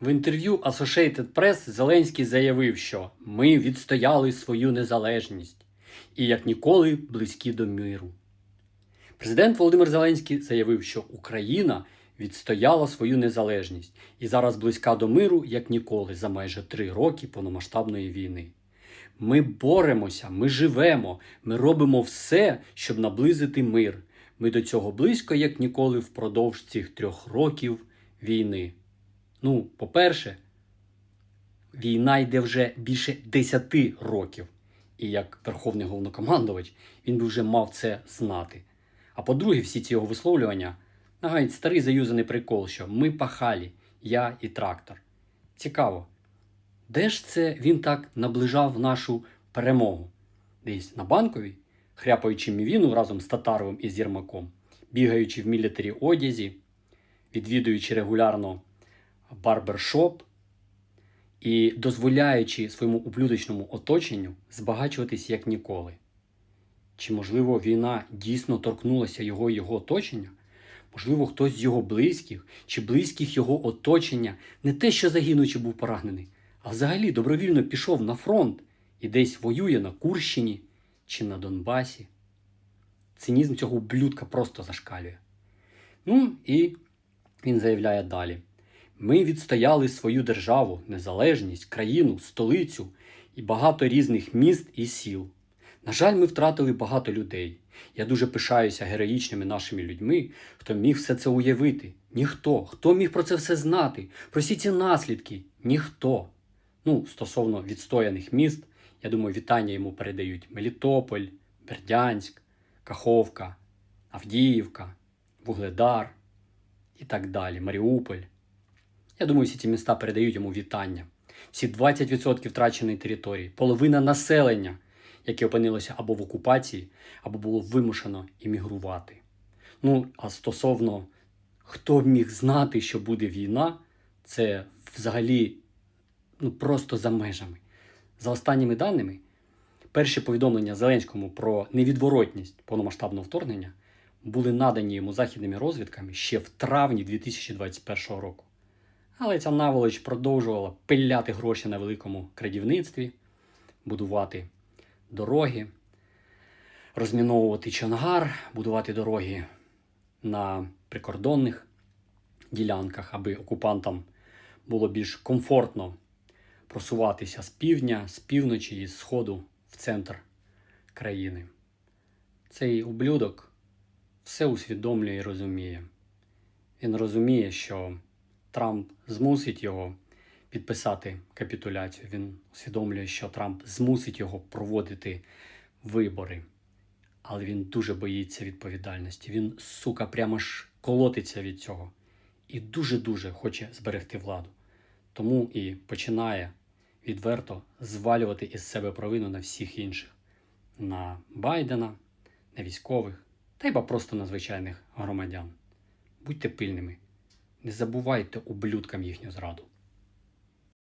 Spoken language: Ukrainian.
В інтерв'ю Associated Press Зеленський заявив, що ми відстояли свою незалежність і як ніколи близькі до миру. Президент Володимир Зеленський заявив, що Україна відстояла свою незалежність і зараз близька до миру, як ніколи, за майже три роки повномасштабної війни. Ми боремося, ми живемо, ми робимо все, щоб наблизити мир. Ми до цього близько, як ніколи, впродовж цих трьох років війни. Ну, по-перше, війна йде вже більше 10 років. І як верховний головнокомандувач він би вже мав це знати. А по-друге, всі ці його висловлювання нагадують старий заюзаний прикол, що ми пахалі, я і трактор. Цікаво, де ж це він так наближав нашу перемогу? Десь на банковій, хряпаючи мівіну разом з Татаровим і з Єрмаком, бігаючи в мілітарі одязі, відвідуючи регулярно барбершоп і дозволяючи своєму ублюдочному оточенню збагачуватись як ніколи. Чи, можливо, війна дійсно торкнулася його і його оточення? Можливо, хтось з його близьких чи близьких його оточення не те, що загинув чи був поранений, а взагалі добровільно пішов на фронт і десь воює на Курщині чи на Донбасі. Цинізм цього ублюдка просто зашкалює. Ну і він заявляє далі: ми відстояли свою державу, незалежність, країну, столицю і багато різних міст і сіл. На жаль, ми втратили багато людей. Я дуже пишаюся героїчними нашими людьми, хто міг все це уявити. Ніхто. Хто міг про це все знати? Про всі ці наслідки? Ніхто. Ну, стосовно відстояних міст, я думаю, вітання йому передають Мелітополь, Бердянськ, Каховка, Авдіївка, Вугледар і так далі, Маріуполь. Я думаю, всі ці міста передають йому вітання. Всі 20% втраченої території, половина населення, яке опинилося або в окупації, або було вимушено іммігрувати. Ну, а стосовно хто міг знати, що буде війна, це взагалі ну, просто за межами. За останніми даними, перші повідомлення Зеленському про невідворотність повномасштабного вторгнення були надані йому західними розвідками ще в травні 2021 року. Але ця наволоч продовжувала пиляти гроші на великому крадівництві, будувати дороги, розміновувати Чонгар, будувати дороги на прикордонних ділянках, аби окупантам було більш комфортно просуватися з півдня, з півночі і з сходу в центр країни. Цей ублюдок все усвідомлює і розуміє. Він розуміє, що Трамп змусить його підписати капітуляцію. Він усвідомлює, що Трамп змусить його проводити вибори. Але він дуже боїться відповідальності. Він, сука, прямо ж колотиться від цього. І дуже-дуже хоче зберегти владу. Тому і починає відверто звалювати із себе провину на всіх інших: на Байдена, на військових, та й просто на звичайних громадян. Будьте пильними. Не забувайте ублюдкам їхню зраду.